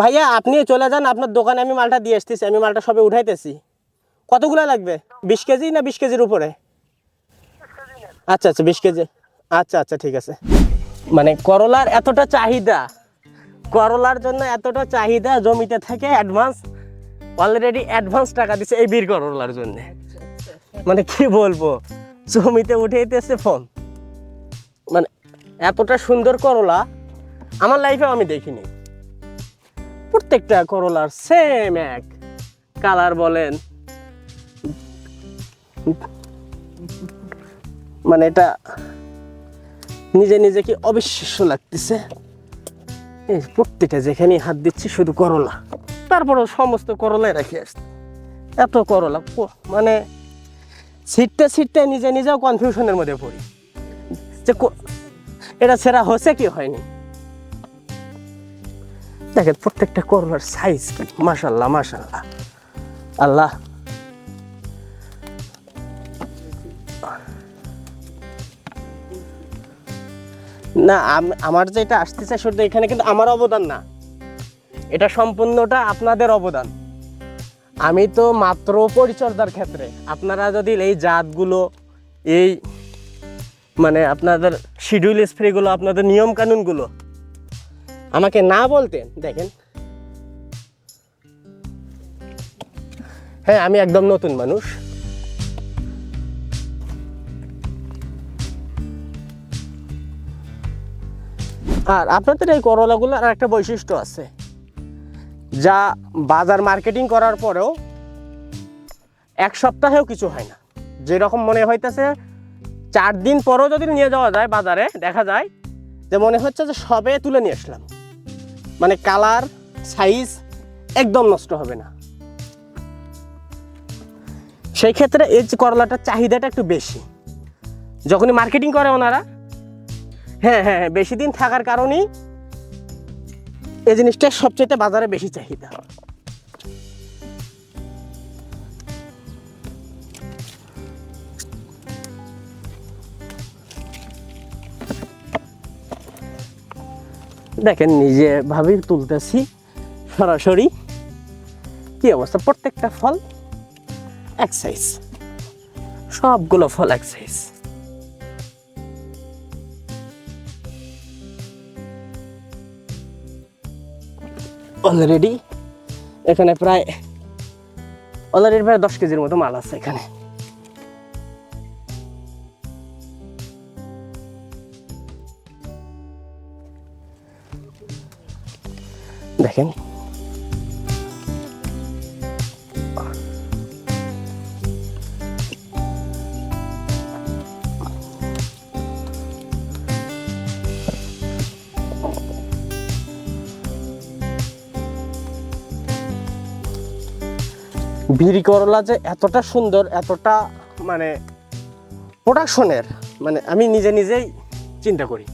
ভাইয়া আপনি চলে যান, আপনার দোকানে আমি মালটা দিয়ে আসতেছি, আমি মালটা সবে উঠাইতেছি। কতগুলো লাগবে? বিশ কেজি না বিশ কেজির উপরে? আচ্ছা আচ্ছা বিশ কেজি। আচ্ছা আচ্ছা ঠিক আছে। মানে করলার এতটা চাহিদা, করলার জন্য এতটা চাহিদা জমিতে থেকে অ্যাডভান্স অলরেডি অ্যাডভান্স টাকা দিচ্ছে এই বীর করলার জন্য। মানে কি বলব? জমিতে উঠে যেতেছে ফোন। মানে এতটা সুন্দর করলা, আমার লাইফে আমি দেখিনি। প্রত্যেকটা করলার সেম এক। কালার বলেন। মানে এটা নিজে নিজে কি অবিশ্বাস্য লাগতেছে? প্রত্যেকটা যেখানে হাত দিচ্ছি শুধু করলা তারপরও সমস্ত করলাই রেখে আসছে। এত করলা মানে ছিটতে ছিটতে নিজে নিজেও কনফিউশনের মধ্যে পড়ি। যে এটা সেরা হচ্ছে কি হয়নি? দেখেন, প্রত্যেকটা করলার সাইজ কি? মাশাল্লাহ মাশাল্লাহ আল্লাহ। না, আম- আমার যেটা আসতেছে শুধু এখানে, কিন্তু আমার অবদান না। এটা সম্পূর্ণটা আপনাদের অবদান। আমি তো মাত্র পরিচর্যার ক্ষেত্রে। আপনারা যদি এই জাতগুলো, এই মানে আপনাদের শিডিউল স্প্রেগুলো আপনাদের নিয়ম কানুনগুলো আমাকে না বলতেন দেখেন। হ্যাঁ আমি একদম নতুন মানুষ। আর আপনাদের এই করলাগুলোর একটা বৈশিষ্ট্য আছে, যা বাজার মার্কেটিং করার পরেও এক সপ্তাহেও কিছু হয় না। যেরকম মনে হইতেছে, চার দিন পরেও যদি নিয়ে যাওয়া যায় বাজারে, দেখা যায় যে মনে হচ্ছে যে সবে তুলে নিয়ে আসলাম। মানে কালার, সাইজ একদম নষ্ট হবে না। সেই ক্ষেত্রে এই যে করলাটার চাহিদাটা একটু বেশি। যখনই মার্কেটিং করে ওনারা হ্যাঁ হ্যাঁ হ্যাঁ বেশি দিন থাকার কারণেই এই জিনিসটা সবচেয়ে বাজারে বেশি চাহিদা। দেখেন, নিজে ভাবেই তুলতেছি, সরাসরি। কি অবস্থা? প্রত্যেকটা ফল এক সাইজ সবগুলো ফল এক সাইজ অলরেডি এখানে প্রায় অলরেডি প্রায় দশ কেজির মতো মাল আছে এখানে। দেখেন। বিড়ি করলা যে এতটা সুন্দর, এতটা মানে প্রোডাকশনের মানে আমি নিজে নিজেই চিন্তা করি।